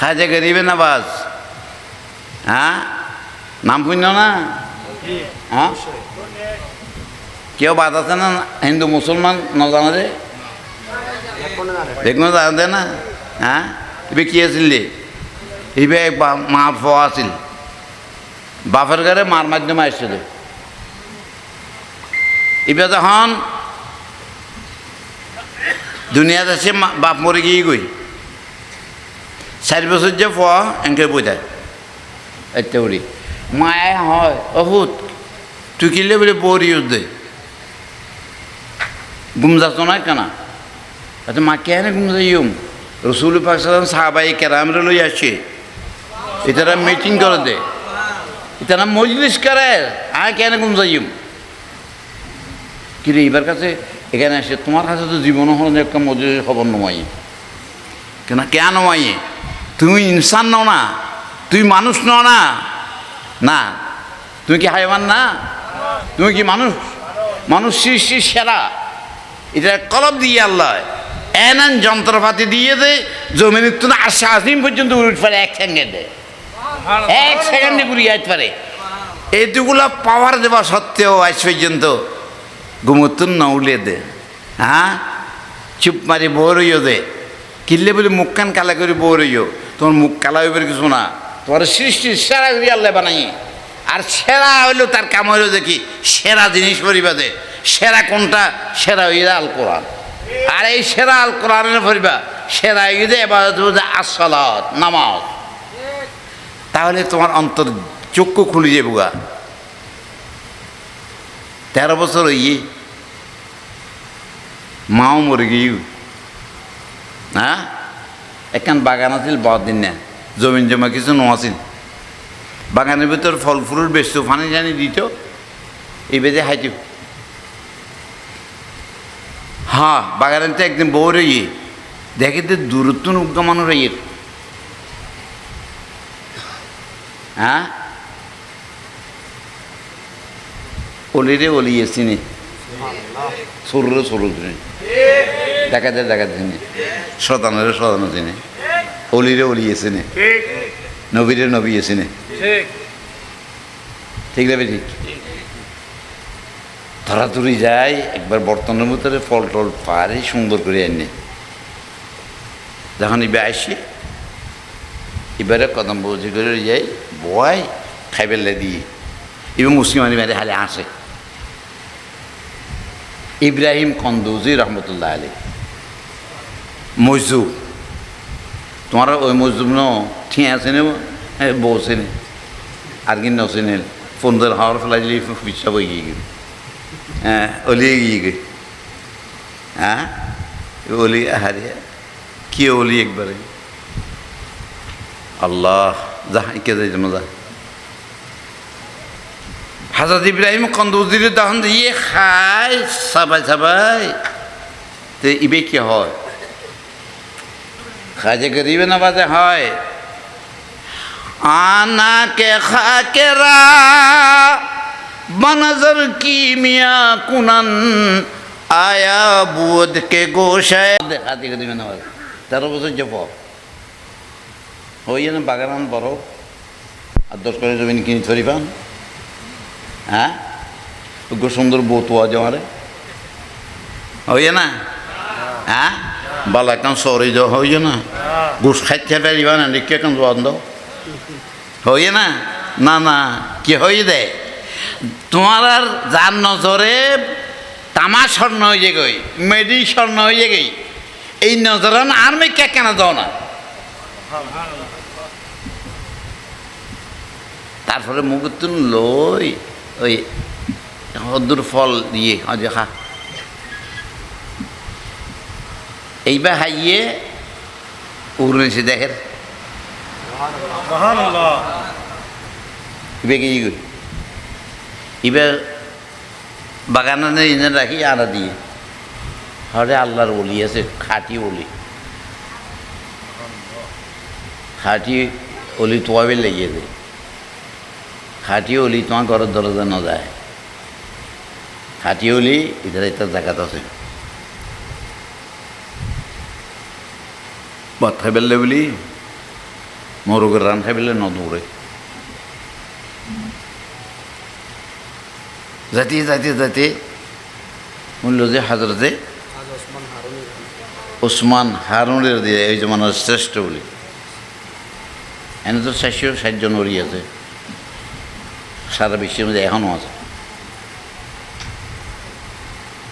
খাজা গরিবে নবাজ হ্যাঁ? নাম শুন না? হ্যাঁ? কেউ বাদ আছে না হিন্দু মুসলমান নজানা যে দেখুন না হ্যাঁ? ইবে কি আছিল ইবে মার ফোয়া আছিল। বাপের ঘরে মার মাধ্যমে আসছিল। ইবে যখন দুনিয়াতে মা- বাপ মরে গিয়ে গই চারি বছর যে ফোয়া এনকে বোঝায় একটা উড়ি মায়ে হয় তুই কিনলে বলে বৌরি দে গুম যাচ্ছ না কেনা। মা কেন গুম যাইম রসুল পাকসালাম সাহাবাই কেরামরে লই আসছে এটারা মিটিং করে দে। এটারা মজলিস করে আর কেন গুম যাইম কিরে এবার কাছে এখানে আসে তোমার কাছে তো জীবন হল একটা মজলিস খবর নমাই কেন কেন নমাই তুমি ইনসান নও না, তুই মানুষ নও না। না, তুমি কি হাইওয়ান না? তুমি কি মানুষ? মানুষ সৃষ্টির সেরা। এটা কলব দিয়ে আল্লাহ, এনান যন্ত্রপাতি দিয়ে দে জমিনের তুলে আশা আসিম পর্যন্ত উঠতে পারে, এক সেকেন্ডে এক সেকেন্ডে ঘুরিয়ে আসতে পারে। এইটুকুলা পাওয়ার দেওয়া সত্ত্বেও আজ পর্যন্ত ঘুমতুন না উলে দে। হ্যাঁ? চুপ মারি বৌরইও দে। কিনলে বলে মুখ কান কালা করে বৌরইও তোমার মুখ কালা হইবার কিছু না। তোমার সৃষ্টির সেরা করি আল্লাহ বানাই, আর সেরা হইল তার কাম হইল দেখি সেরা জিনিস পরিবা দে সেরা কোনটা? সেরা হইলে আল কোরআন। আর এই সেরা আল কোরআনের পরিবা সেরা হইলে এবার আসলাত নামাজ। তাহলে তোমার অন্তর চক্ষু খুলে যাব গা। তেরো বছর হইয়ে মাও মরে গিয়ে হ্যাঁ? একখান বাগান আছিল বহুত দিন না। জমিন জমা কিছু নোয়াছিল বাগানের ভিতর ফল ফুলের বেশ ফানি জানি দিত, এই বেজে হাইতে হ্যাঁ বাগানের তো একদিন বউ রইয়ে দেখে তো দূরত্ব উদ্গমানো রইয়ের হ্যাঁ? অলিরে অলিয়ে চিনি সরুরে সরু চিনি ডাকাতে ডাকাতে চিনি শতানের শতানো চিনি অলিরে অলিয়ে চিনি নবীরে নবী চিনি ঠিক। না ঠিক ধরাধরি যায় একবার বর্তনের ভিতরে ফল টল পারে সুন্দর করে এনে। যখন ইবে আসি এবারে কদম বৌজি করে যাই বয় খাইবেলে দিয়ে। এবং মুসলিমানি মেরে হালে আসে। ইব্রাহিম কন্দৌজি রহমতুল্লাহ আলী মজদুব তোমার ওই মজদুব ন ঠিয়া আছে নে হ্যাঁ বউ আছে নে আর কি নছে নে ফোনদের হাওয়ার ফেলাই দিলে পিছা বই গিয়ে গেল। হ্যাঁ অলিয়ে গিয়ে গে হ্যাঁ অলি হারে কি অলি একবারে? আল্লাহ, যা ইকে যাই যা। হাজরত ইব্রাহিম কন্দুজির দহন দিয়ে খায়, সাবাই সাবাই। তো ইবে কি হয়? খাজে গরিবে না বাজে হয়। আনা কে খাকেরা বনজর কি মিয়া কুনন, আয়া বুদ কে গোশায় খাতে গরিবে না বাজে তেরো বছর পর ওই বাগান বড়। আর দশ করে জমিন কিনে পান। হ্যাঁ? খুব সুন্দর বউ তোয়া যাওয়ারে হইয়ে না? হ্যাঁ? বালা কান সরে যাওয়া হইয়ে না? গোস খাইতে পারিবা না দেখে কান বন্ধ হইয়ে না? না না, কি হয়ে দে? তোমার আর যার নজরে তামা স্বর্ণ হয়ে গই মেডি স্বর্ণ হয়ে গই, এই নজরান আর মে কে কেন দাও না? তারপরে মুগুতুন লই ওই হদ্দুর ফল দিয়ে হজে খা এইবার হাইয়ে উড়েছে দেখের বেগে গই এবার বাগানে এনে রাখি আনা দিয়ে। হরে আল্লাহর বলি আছে, খাটি বলি খাটি অলি তোয়াবে লেগে দেয়। খাটি অলি তোমার ঘরের দরজা ন যায় খাটি অলি ইধার এটা জায়গাত আছে। ভাত খাই পেলে বলি, মোরগের রান খাই পেলে নদ উড়ে। যাতে যাতে যাতে মূল্য যে হাজরতে ওসমান হারুনের দিয়ে, এই জমানার শ্রেষ্ঠ বলি। এনে তো চারশো ষাট ওরি আছে। সারা বিশ্বের মধ্যে এখনও আছে।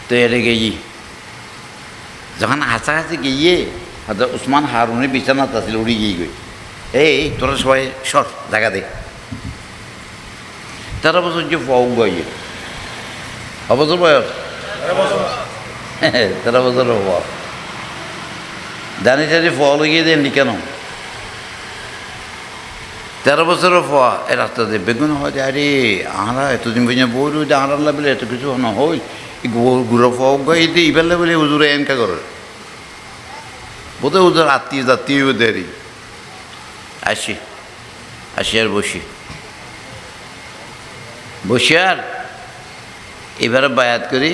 তো এটা গেই যখন হাসাহাসি গিয়ে হাজার উসমান হারুনের বিছানাত আছিল উড়ি গিয়ে গই এই তোরা সবাই সর জায়গা দে। তেরো বছর যে পাও গিয়ে অবছর বয়স? তেরো বছর হওয়া জানি জানি ফল গিয়ে দেননি কেন? তেরো বছরের ফোয়া এ দিয়ে বেগুন হয়, যে আরে আঁরা এতদিন বুঝে বই রুই আঁড়ার লাগলে এত কিছু না, হই গুড়ো ফোয়া গাই দিয়ে ইবার লাগলে উজুরে এনকা করে। বোধহয় ওদের আত্মীয় জাতীয় ওদেরই আসি আসি আর বসি। বসে আর এবারে বায়াত করি,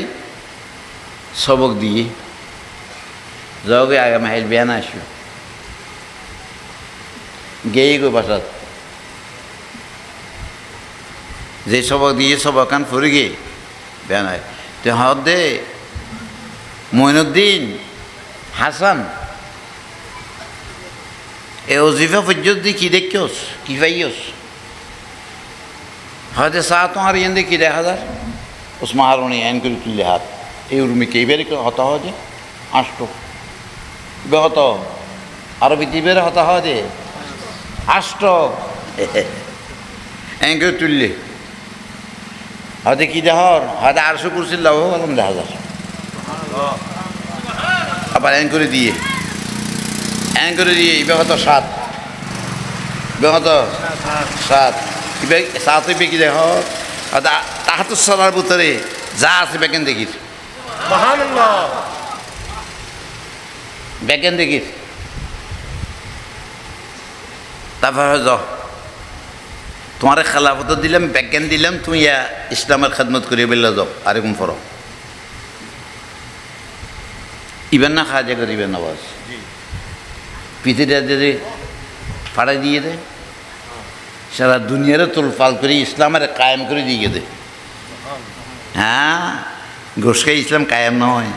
সবক দিয়ে যাওগে আগামী হাইল বিয়ান আসো গেয়ে গো বাসাত। যে সবক দিয়ে সবক কান ফুরে গে বেয়ান হয় তো হদ মইনুদ্দিন হাসান এ অজিফা পর্যন্ত কি দেখিওস কি পাইওস হয়তো সাত তোমার ইয়েন কি দেখা হাজার ওসমা হারুনি এন করে তুললে হাত এই উর্মি কে এবারে হত হয় যে আষ্ট হত আরও পৃথিবীর হত হয় যে আষ্ট এন করে তুললে হয়তো কি দেহর হয়তো আটশো কুরসির লাভ গেলাম দেখা হাজার আবার এন করে দিয়ে। এন করে দিয়ে ইবে হতো সাত? ইবে হতো সাত। ইবে সাত হইবে কি দেখ? তাহাতো সরার ভিতরে যা আছে বেকেন দেখির বেকেন দেখির তারপরে যাও তোমার খেলাফত দিলাম বেকেন দিলাম তুমি ইয়া ইসলামের খেদমত করিয়ে বেলা যাও আরেকম ফরো ইবেন না খাওয়া জায়গা ইবেন বাস পৃথিবীটা যদি ফাড়াই দিয়ে দেয় সারা দুনিয়ারে তোলফাল করে ইসলামের কায়েম করে দিয়ে দে হ্যাঁ গোসকাই ইসলাম কায়েম নয়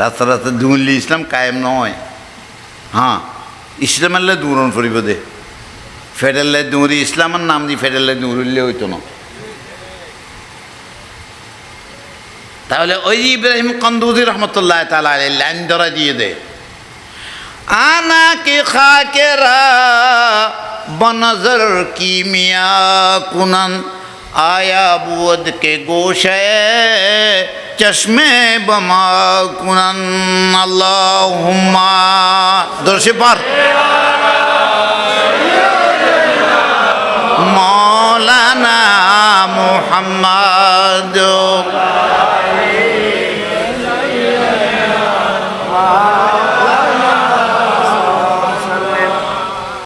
রাস্তা রাস্তা দুমল্লি ইসলাম কায়েম নয়। হ্যাঁ ইসলামের দূরণ ফুরিব দে। ফেডারেলের দৌড়ি ইসলামের নাম দিয়ে ফেডারেলের দৌড়িলে হইতো না। তাহলে ওই ইব্রাহিম কন্দুজি রহমতুল্লাহ তালা লাইন ধরা দিয়ে দে। আনা কে খাকেরা বনজর কি মিয়া কুনান, আয়া বুদ কে গোশে, চশমে বমা কুনন আল্লাহ দর্শে পার।